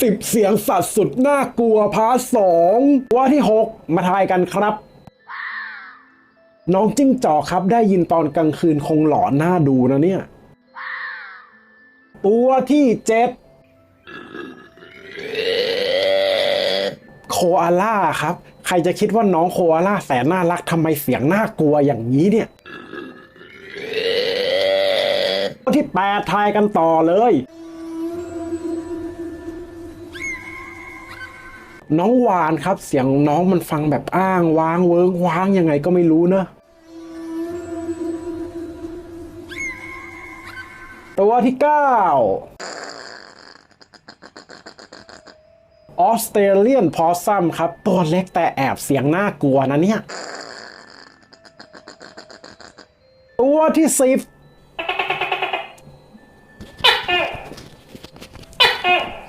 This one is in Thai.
สิบเสียงสัตว์สุดน่ากลัวพาร์ทสองว่าที่หกมาทายกันครับ น้องจิ้งจอกครับได้ยินตอนกลางคืนคงหลอนหน้าดูนะเนี่ย ตัวที่เจ็ดโคอาล่าครับ ใครจะคิดว่าน้องโคอาล่าแสนน่ารักทำไมเสียงน่ากลัวอย่างนี้เนี่ยตัวที่แปดทายกันต่อเลย น้องวานครับ เสียงน้องมันฟังแบบอ้างว้างเวิ้งว้างยังไงก็ไม่รู้เนอะตัวที่เก้าออสเตรเลียนพอซัมครับ ตัวเล็กแต่แอบเสียงน่ากลัวนะเนี่ย ตัวที่สิบ